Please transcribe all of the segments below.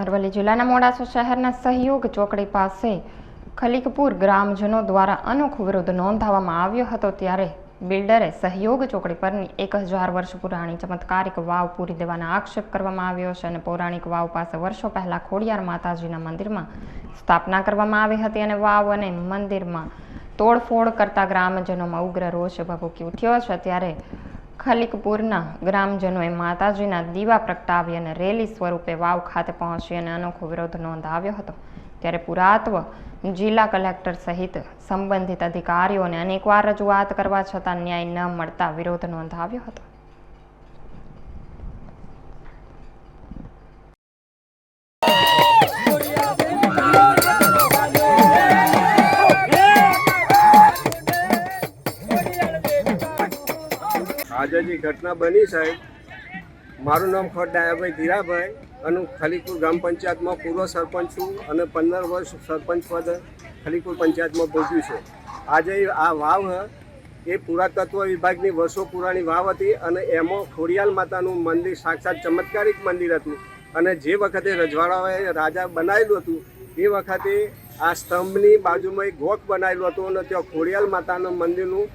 અરવલ્લી જિલ્લાના મોડાસા શહેરના સહયોગ ચોકડી પાસે ખલીકપુર ગ્રામજનો દ્વારા અનોખો વિરોધ નોંધાવવામાં આવ્યો હતો ત્યારે બિલ્ડરે સહયોગ ચોકડી પરની એક હજાર વર્ષ પુરાણી ચમત્કારિક વાવ પૂરી દેવાના આક્ષેપ કરવામાં આવ્યો છે અને પૌરાણિક વાવ પાસે વર્ષો પહેલાં ખોડિયાર માતાજીના મંદિરમાં સ્થાપના કરવામાં આવી હતી અને વાવ અને મંદિરમાં તોડફોડ કરતા ગ્રામજનોમાં ઉગ્ર રોષ ભભૂકી ઉઠ્યો છે. ત્યારે ખલીકપુરના ગ્રામજનોએ માતાજીના દીવા પ્રગટાવી અને રેલી સ્વરૂપે વાવ ખાતે પહોંચી અને અનોખો વિરોધ નોંધાવ્યો હતો. ત્યારે પુરાતત્વ, જિલ્લા કલેક્ટર સહિત સંબંધિત અધિકારીઓને અનેકવાર રજૂઆત કરવા છતાં ન્યાય ન મળતા વિરોધ નોંધાવ્યો હતો. આજે જે ઘટના બની સાહેબ, મારું નામ ખોટ ડાયાભાઈ ધીરાભાઈ અને ખલીપુર ગ્રામ પંચાયતમાં પૂર્વ સરપંચ છું અને પંદર વર્ષ સરપંચ પદ ખલીપુર પંચાયતમાં ભોગ્યું છે. આજે આ વાવ એ પુરાતત્વ વિભાગની વર્ષો પુરાણી વાવ હતી અને એમાં ખોડિયાલ માતાનું મંદિર સાક્ષાત ચમત્કારિક મંદિર હતું અને જે વખતે રજવાડાઓએ રાજા બનાવેલું હતું, એ વખતે આ સ્તંભની બાજુમાં એક ગોખ બનાવેલું હતું અને ત્યાં ખોડિયાલ માતાનું મંદિરનું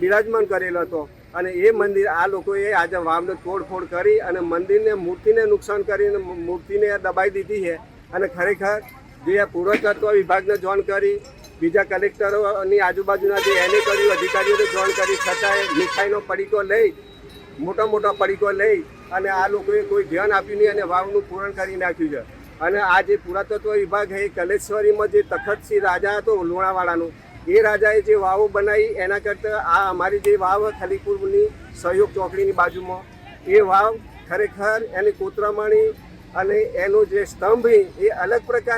બિરાજમાન કરેલો હતો. અને એ મંદિર આ લોકોએ આજે વાવને તોડફોડ કરી અને મંદિરને મૂર્તિને નુકસાન કરીને મૂર્તિને દબાઈ દીધી છે. અને ખરેખર જે પુરાતત્વ વિભાગને જોન કરી, બીજા કલેક્ટરોની આજુબાજુના જે એને કર્યું અધિકારીઓને જોન કરી, છતાંય મીઠાઈનો પડીકો લઈ, મોટા મોટા પડીકો લઈ અને આ લોકોએ કોઈ ધ્યાન આપ્યું નહીં અને વાવનું પૂરણ કરી નાખ્યું છે. અને આ જે પુરાતત્વ વિભાગ છે, એ કલેશ્વરીમાં જે તખતસિંહ રાજા હતો લુણાવાડાનો એ રાજાએ જે વાવો બનાવી, એના કરતાં આ અમારી જે વાવ ખલીપુરની સહયોગ ચોકડીની બાજુમાં, એ વાવ ખરેખર એની કોતરામણી અને એનો જે સ્તંભ એ અલગ પ્રકાર